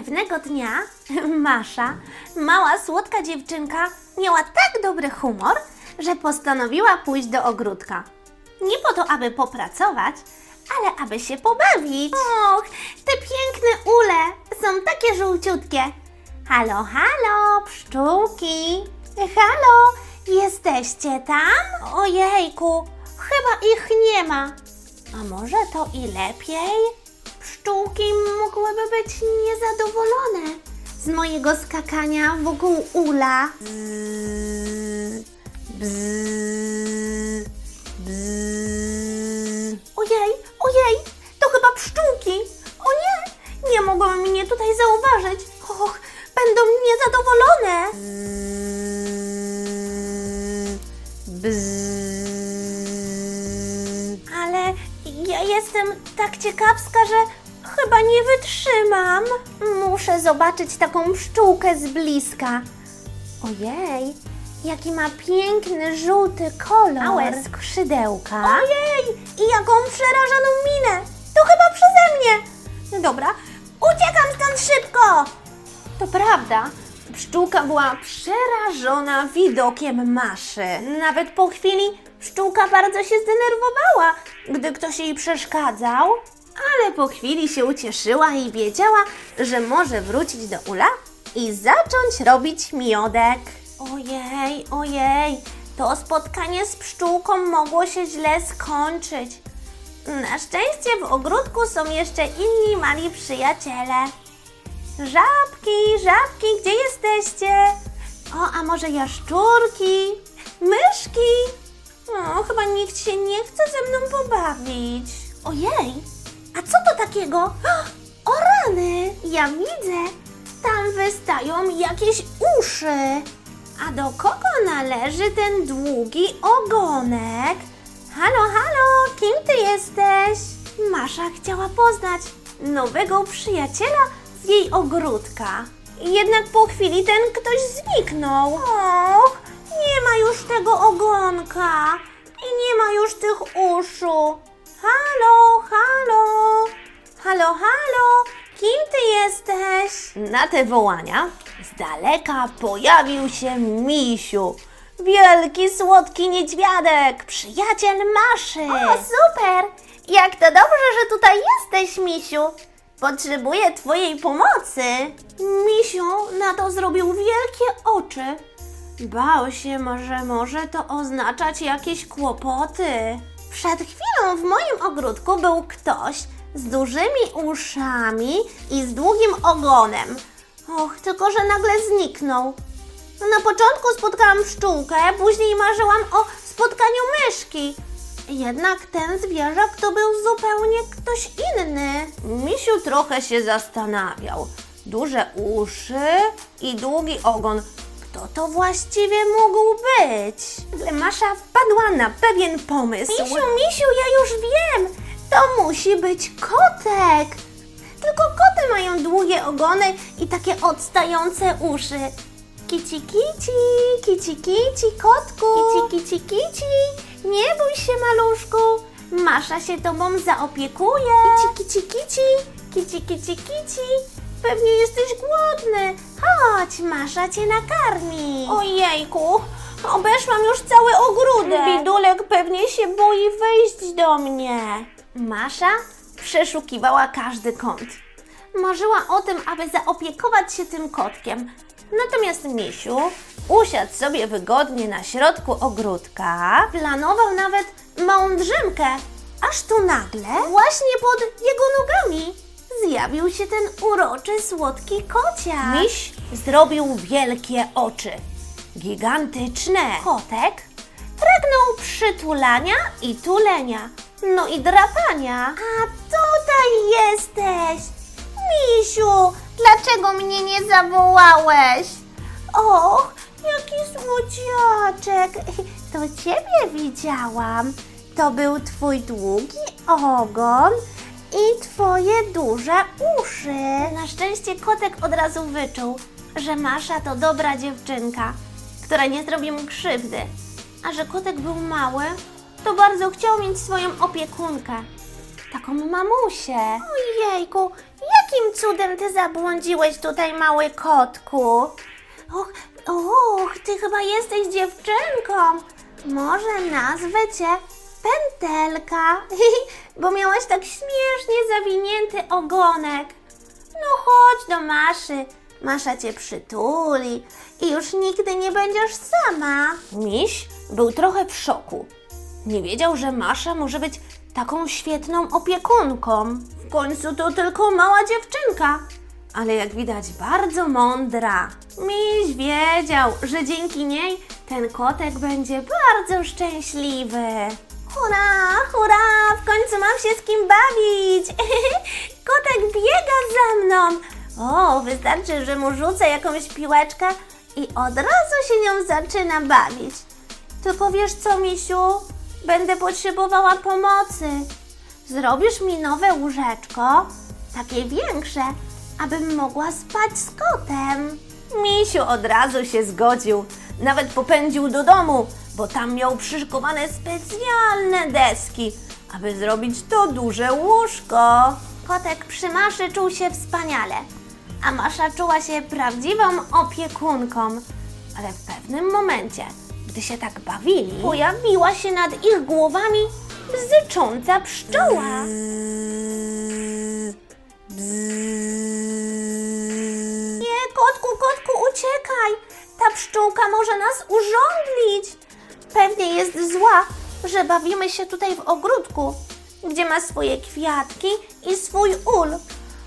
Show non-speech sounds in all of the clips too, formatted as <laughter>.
Pewnego dnia <laughs> Masza, mała słodka dziewczynka, miała tak dobry humor, że postanowiła pójść do ogródka. Nie po to, aby popracować, ale aby się pobawić. Och, te piękne ule są takie żółciutkie. Halo, halo, pszczółki. Halo, jesteście tam? Ojejku, chyba ich nie ma. A może to i lepiej? Pszczółki mogłyby być niezadowolone z mojego skakania wokół ula. Bzz, bzz, bzz. Ojej, ojej, to chyba pszczółki. O nie, nie mogły mnie tutaj zauważyć. Och, będą niezadowolone. Ale ja jestem tak ciekawska, że chyba nie wytrzymam. Muszę zobaczyć taką pszczółkę z bliska. Ojej, jaki ma piękny żółty kolor. Małe skrzydełka. Ojej, i jaką przerażoną minę. To chyba przeze mnie. Dobra, uciekam stąd szybko. To prawda. Pszczółka była przerażona widokiem Maszy. Nawet po chwili pszczółka bardzo się zdenerwowała, gdy ktoś jej przeszkadzał. Ale po chwili się ucieszyła i wiedziała, że może wrócić do ula i zacząć robić miodek. Ojej, ojej, to spotkanie z pszczółką mogło się źle skończyć. Na szczęście w ogródku są jeszcze inni mali przyjaciele. Żabki, żabki, gdzie jesteście? O, a może jaszczurki? Myszki? O, chyba nikt się nie chce ze mną pobawić. Ojej, a co to takiego? O rany, ja widzę. Tam wystają jakieś uszy. A do kogo należy ten długi ogonek? Halo, halo, kim ty jesteś? Masza chciała poznać nowego przyjaciela z jej ogródka. Jednak po chwili ten ktoś zniknął. Och, nie ma już tego ogonka i nie ma już tych uszu. Halo, halo, halo, halo, kim ty jesteś? Na te wołania z daleka pojawił się misiu. Wielki, słodki niedźwiadek, przyjaciel Maszy. O, super! Jak to dobrze, że tutaj jesteś, misiu. Potrzebuję twojej pomocy. Misiu na to zrobił wielkie oczy. Bał się, że może to oznaczać jakieś kłopoty. Przed chwilą w moim ogródku był ktoś z dużymi uszami i z długim ogonem. Och, tylko że nagle zniknął. Na początku spotkałam pszczółkę, później marzyłam o spotkaniu myszki. Jednak ten zwierzak to był zupełnie ktoś inny. Misiu trochę się zastanawiał. Duże uszy i długi ogon. Kto to właściwie mógł być? Nagle Masza wpadła na pewien pomysł. Misiu, misiu, ja już wiem! To musi być kotek! Tylko koty mają długie ogony i takie odstające uszy. Kici, kici, kici, kici, kotku. Kici, kici, kici. Nie bój się, maluszku. Masza się tobą zaopiekuje. Kici, kici, kici. Kici, kici, kici. Pewnie jesteś głodny. Chodź, Masza cię nakarmi. Ojejku, obeszłam już cały ogródek. Bidulek pewnie się boi wejść do mnie. Masza przeszukiwała każdy kąt. Marzyła o tym, aby zaopiekować się tym kotkiem. Natomiast Misiu usiadł sobie wygodnie na środku ogródka, planował nawet małą drzemkę, aż tu nagle, właśnie pod jego nogami, zjawił się ten uroczy, słodki kociak. Miś zrobił wielkie oczy, gigantyczne. Kotek pragnął przytulania i tulenia, no i drapania. A tutaj jesteś! Misiu, dlaczego mnie nie zawołałeś? Och, jaki słodziaczek. To ciebie widziałam. To był twój długi ogon i twoje duże uszy. Na szczęście kotek od razu wyczuł, że Masza to dobra dziewczynka, która nie zrobi mu krzywdy. A że kotek był mały, to bardzo chciał mieć swoją opiekunkę. Taką mamusię. Ojejku, jak Jakim cudem ty zabłądziłeś tutaj, mały kotku? Och, och, ty chyba jesteś dziewczynką. Może nazwę cię Pętelka, <laughs> bo miałaś tak śmiesznie zawinięty ogonek. No chodź do Maszy. Masza cię przytuli i już nigdy nie będziesz sama. Miś był trochę w szoku. Nie wiedział, że Masza może być taką świetną opiekunką. W końcu to tylko mała dziewczynka, ale jak widać bardzo mądra. Miś wiedział, że dzięki niej ten kotek będzie bardzo szczęśliwy. Hurra, hurra, w końcu mam się z kim bawić. <laughs> Kotek biega za mną. O, wystarczy, że mu rzucę jakąś piłeczkę i od razu się nią zaczyna bawić. Tylko wiesz co, misiu? Będę potrzebowała pomocy. Zrobisz mi nowe łóżeczko, takie większe, abym mogła spać z kotem. Misiu od razu się zgodził. Nawet popędził do domu, bo tam miał przyszykowane specjalne deski, aby zrobić to duże łóżko. Kotek przy Maszy czuł się wspaniale, a Masza czuła się prawdziwą opiekunką. Ale w pewnym momencie, gdy się tak bawili, pojawiła się nad ich głowami bzycząca pszczoła. Nie, kotku, kotku, uciekaj! Ta pszczółka może nas urządlić. Pewnie jest zła, że bawimy się tutaj w ogródku, gdzie ma swoje kwiatki i swój ul.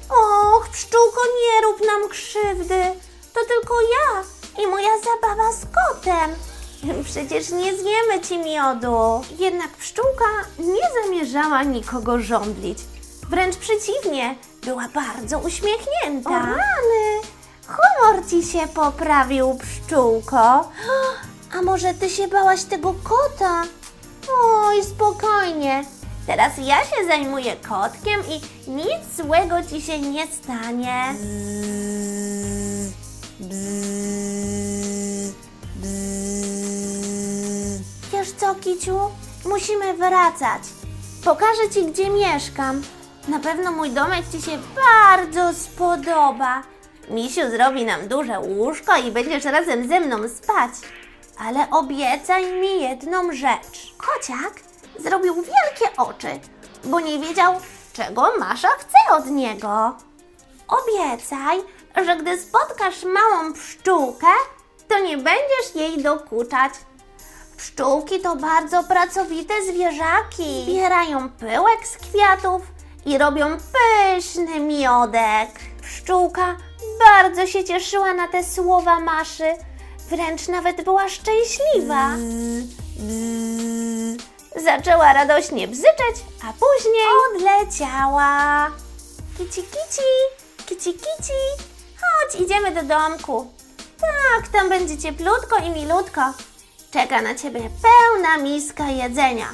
Och, pszczółko, nie rób nam krzywdy. To tylko ja i moja zabawa z kotem. <laughs> Przecież nie zjemy ci miodu. Jednak pszczółka nie zamierzała nikogo żądlić. Wręcz przeciwnie, była bardzo uśmiechnięta. O rany! Humor ci się poprawił, pszczółko. <gasps> <gasps> A może ty się bałaś tego kota? Oj, spokojnie. Teraz ja się zajmuję kotkiem i nic złego ci się nie stanie. Wiesz co, Kiciu? Musimy wracać. Pokażę ci, gdzie mieszkam. Na pewno mój domek ci się bardzo spodoba. Misiu zrobi nam duże łóżko i będziesz razem ze mną spać. Ale obiecaj mi jedną rzecz. Kociak zrobił wielkie oczy, bo nie wiedział, czego Masza chce od niego. Obiecaj, że gdy spotkasz małą pszczółkę, to nie będziesz jej dokuczać. Pszczółki to bardzo pracowite zwierzaki. Zbierają pyłek z kwiatów i robią pyszny miodek. Pszczółka bardzo się cieszyła na te słowa Maszy. Wręcz nawet była szczęśliwa. Zaczęła radośnie bzyczeć, a później odleciała. Kici, kici, kici, kici. Chodź, idziemy do domku. Tak, tam będzie cieplutko i milutko. Czeka na ciebie pełna miska jedzenia.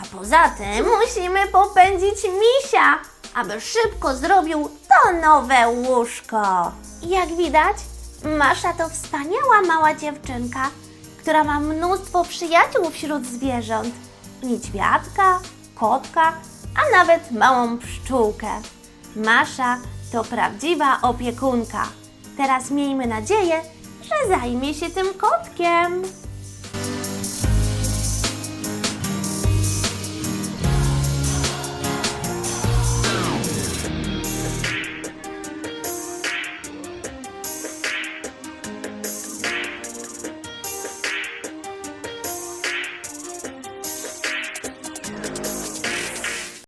A poza tym musimy popędzić misia, aby szybko zrobił to nowe łóżko. Jak widać, Masza to wspaniała mała dziewczynka, która ma mnóstwo przyjaciół wśród zwierząt. Niedźwiadka, kotka, a nawet małą pszczółkę. Masza to prawdziwa opiekunka. Teraz miejmy nadzieję, że zajmie się tym kotkiem.